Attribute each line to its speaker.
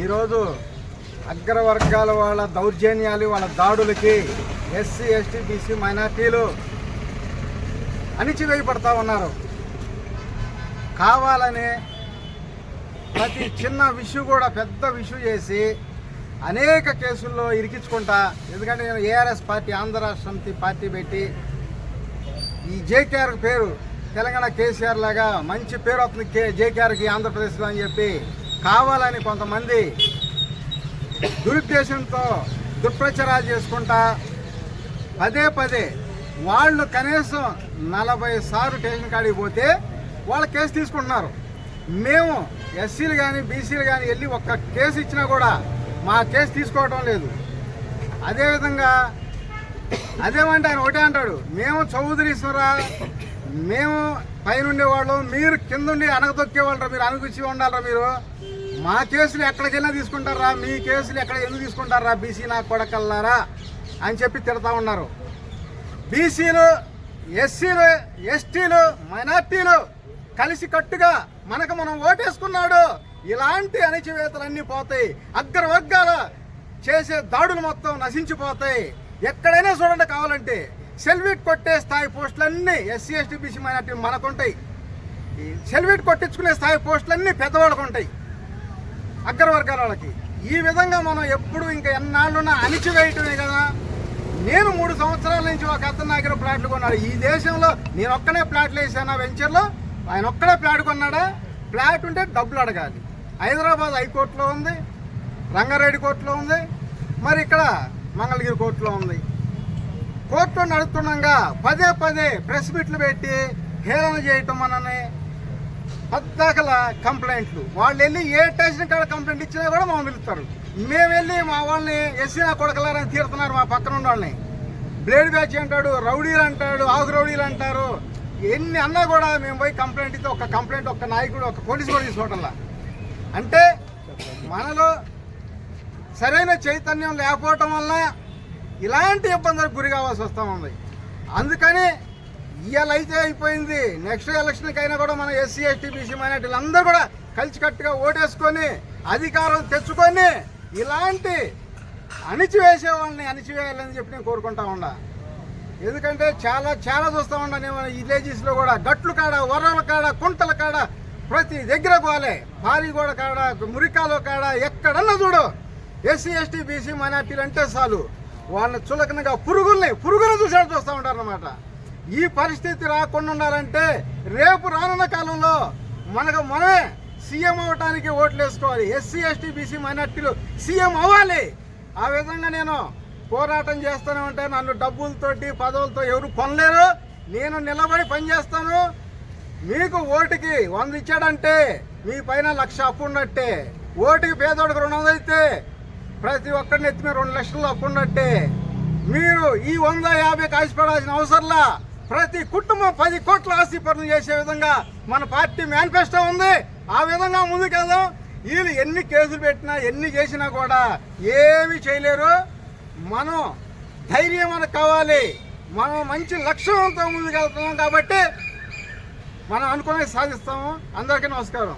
Speaker 1: ఈరోజు అగ్రవర్గాల వాళ్ళ దౌర్జన్యాలు వాళ్ళ దాడులకి ఎస్సీ ఎస్టీ బీసీ మైనార్టీలు అణిచివేయబడతా ఉన్నారు. కావాలని ప్రతి చిన్న విషయం కూడా పెద్ద విషయం చేసి అనేక కేసుల్లో ఇరికించుకుంటా ఎందుకంటే నేను ఏఆర్ఎస్ పార్టీ ఆంధ్ర రాష్ట్రంతి పార్టీ పెట్టి ఈ జేకేఆర్ పేరు. తెలంగాణ కేసీఆర్ లాగా మంచి పేరు వస్తుంది కే జేకేఆర్కి ఆంధ్రప్రదేశ్లో అని చెప్పి కావాలని కొంతమంది దురుద్దేశంతో దుష్ప్రచారాలు చేసుకుంటా పదే పదే వాళ్ళు కనీసం నలభై సార్లు స్టేషన్ కాడికి పోతే వాళ్ళ కేసు తీసుకుంటున్నారు. మేము ఎస్సీలు కానీ బీసీలు కానీ వెళ్ళి ఒక్క కేసు ఇచ్చినా కూడా మా కేసు తీసుకోవడం లేదు. అదేవిధంగా అదేమంటే ఆయన ఒకటే అంటాడు. మేము చౌదరీశ్వరా మేము పైనుండే వాళ్ళు మీరు కిందుండి ఉండి వాళ్ళరా మీరు? అనుగుచ్చి ఉండాలరా మీరు? మా కేసులు ఎక్కడికైనా తీసుకుంటారా? మీ కేసులు ఎక్కడ ఎందుకు తీసుకుంటారా? బీసీ నా కొడకల్లారా? అని చెప్పి తిడతా ఉన్నారు. బీసీలు ఎస్సీలు ఎస్టీలు మైనార్టీలు కలిసి కట్టుగా మనకు మనం ఓటేసుకున్నాడు. ఇలాంటి అణచివేతలన్నీ పోతాయి. అగ్రవర్గాల చేసే దాడులు మొత్తం నశించిపోతాయి. ఎక్కడైనా చూడండి కావాలంటే సెల్విట్ కొట్టే స్థాయి పోస్టులన్నీ ఎస్సీ ఎస్టీ బీసీ మైనార్టీ మనకుంటాయి. ఈ సెల్విట్ కొట్టించుకునే స్థాయి పోస్టులన్నీ పెద్దవాళ్ళకు ఉంటాయి అగ్రవర్గాల వాళ్ళకి ఈ విధంగా మనం ఎప్పుడు ఇంకా ఎన్నాళ్ళున్నా అణిచివేయటమే కదా. నేను మూడు సంవత్సరాల నుంచి ఒక అతను దగ్గర ప్లాట్లు కొన్నాడు. ఈ దేశంలో నేను ఒక్కనే ప్లాట్లు వేసాను వెంచర్లో? ఆయన ఒక్కడే ప్లాట్ కొన్నాడా? ప్లాట్ ఉంటే డబ్బులు అడగాలి. హైదరాబాద్ హైకోర్టులో ఉంది రంగారెడ్డి కోర్టులో ఉంది మరి ఇక్కడ మంగళగిరి కోర్టులో ఉంది. కోర్టులో నడుస్తుండగా పదే పదే ప్రెస్ మీట్లు పెట్టి హేళన చేయటం మనని పద్దాకల కంప్లైంట్లు. వాళ్ళు వెళ్ళి ఏ స్టేషన్ కాడ కంప్లైంట్ ఇచ్చినా కూడా మమ్మల్ని పిలుస్తారు. మేము వెళ్ళి మా వాళ్ళని ఎస్సీ నా కొడకలారని తీరుతున్నారు మా పక్కన ఉన్న వాళ్ళని. బ్లేడ్ బ్యాచ్ అంటాడు రౌడీలు అంటాడు ఆగు రౌడీలు అంటారు. ఎన్ని అన్నా కూడా మేము పోయి కంప్లైంట్ ఇస్తే ఒక కంప్లైంట్ ఒక నాయకుడు ఒక పోలీసు కూడా తీసుకోవటంలా. అంటే మనలో సరైన చైతన్యం లేకపోవటం వల్ల ఇలాంటి ఇబ్బందులకు గురి కావాల్సి వస్తూ ఉంది. అందుకని ఇవాళ అయితే అయిపోయింది. నెక్స్ట్ ఎలక్షన్కి అయినా కూడా మన ఎస్సీ ఎస్టీ బీసీ మైనార్టీలు అందరూ కూడా కలిసికట్టుగా ఓటేసుకొని అధికారం తెచ్చుకొని ఇలాంటి అణిచివేసే వాళ్ళని అణిచివేయాలని చెప్పి నేను కోరుకుంటా ఉన్నా. ఎందుకంటే చాలా చాలా చూస్తూ ఉన్నా నేను ఈ విలేజెస్లో కూడా గట్లు కాడ వరల కాడ కుంటల కాడ ప్రతి దగ్గర పోలే. పారిగోడ కాడ మురికాలో కాడ ఎక్కడన్నా చూడు. ఎస్సీ ఎస్టీ బీసీ మైనార్టీలు అంటే చాలు. వాళ్ళని చులకనగా పురుగుల్ని పురుగులు చూసాడు చూస్తూ ఉంటారు అన్నమాట ఈ పరిస్థితి రాకుండా ఉండాలంటే రేపు రానున్న కాలంలో మనకు మనమే సీఎం అవ్వటానికి ఓట్లు వేసుకోవాలి ఎస్సీ ఎస్టీ బీసీ మైనార్టీలు సీఎం అవ్వాలి. ఆ విధంగా నేను పోరాటం చేస్తూనే ఉంటే నన్ను డబ్బులతోటి పదవులతో ఎవరు కొనలేరు. నేను నిలబడి పనిచేస్తాను. మీకు ఓటుకి వంద ఇచ్చాడంటే మీ పైన లక్ష అప్పు ఉన్నట్టే. ఓటుకి పేదోడికి రుణం అయితే ప్రతి ఒక్కరిని ఎత్తి మీరు రెండు లక్షలు అప్పు ఉన్నట్టే. మీరు ఈ వంద యాభై కాసిపడాల్సిన అవసరంలా ప్రతి కుటుంబం పది కోట్ల ఆస్తి పనులు చేసే విధంగా మన పార్టీ మేనిఫెస్టో ఉంది. ఆ విధంగా ముందుకెళ్దాం. వీళ్ళు ఎన్ని కేసులు పెట్టినా ఎన్ని చేసినా కూడా ఏమి చేయలేరు. మనం ధైర్యం మనకు కావాలి. మనం మంచి లక్ష్యంతో ముందుకెళ్తున్నాం కాబట్టి మనం అనుకునేది సాధిస్తాము. అందరికీ నమస్కారం.